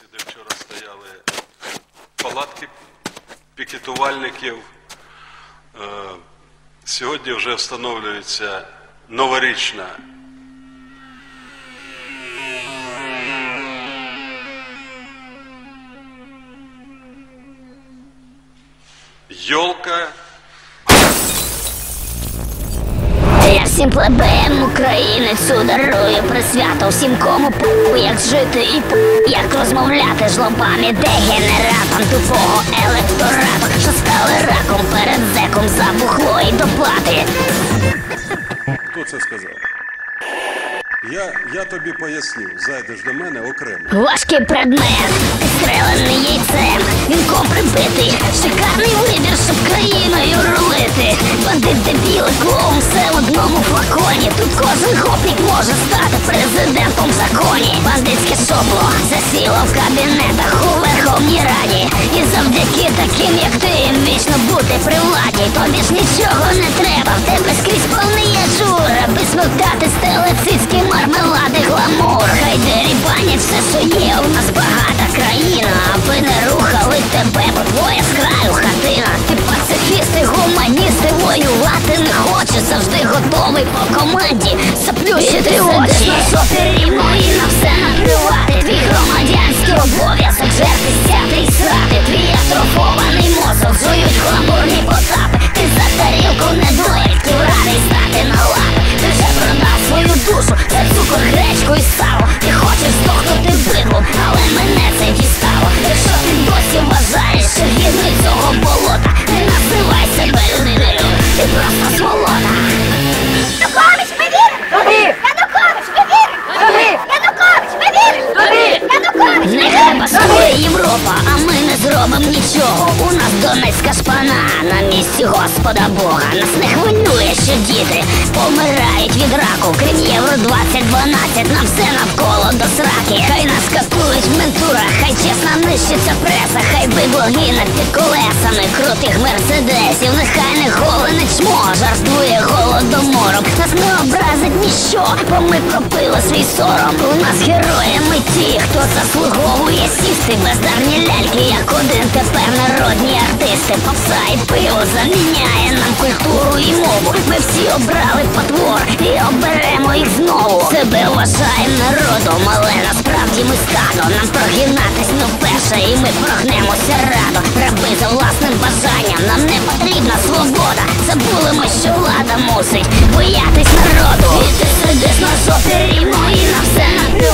місці, де вчора стояли палатки пікетувальників. Е, Сьогодні вже встановлюється новорічна йолка. Всім плебеям українець дарую присвято всім кому пу, як жити і пу, як розмовляти жлобами, дегенератам тупого електорату, що стали раком перед зеком за бухло і доплати. Хто це сказав? Я, я тобі поясню, зайдеш до мене окремо. Важкий предмет, підстрелений яйцем, вінком прибитий, шикарний вибір, щоб країною рулити. Бандит дебіли, клоун, все в одному флаконі. Тут кожен гопник може стати президентом в законі. Бандитське сопло засіло в кабінетах у Верховній Раді. І завдяки таким, як ти, вічно бути при владі. Тобі ж нічого не треба, в тебе скрізь повний аби смоктати стелецицькі мармелади гламур. Хай дерібанять все, що є, у нас багата країна, аби не рухали тебе, бо твоя з краю хатина. Ти пацифіст і гуманіст, і воювати не хочеш, завжди готовий по команді заплющити очі. на жопі рівно і на все наплювати. Твій громадянський обов'язок жерти сяти зробимо. У нас донецька шпана на місці Господа Бога. Нас не хвилює, що діти помирають від раку. Крім євро 2012, нам все навколо до сраки. Хай нас катують в ментурах, хай чесно нищиться преса, хай бидло гине під колесами крутих мерседесів. Нехай не голене чмо, жартує голодомором. Нас не образить ніщо, бо ми пропили свій сором. У нас героями ті, хто заслуговує сісти бездарні ляльки, як один тепер народні артисти. Попса і пиво заміняє нам культуру і мову. Ми всі обрали потвор і оберемо їх знову. Себе вважаємо народом, але насправді ми стадо. Нам прогинатись не вперше, і ми прогнемося радо. Раби за власним бажанням, нам не потрібна свобода. Забули ми, що влада мусить боятись народу. І ти сидиш на жопі мої на все наплювати.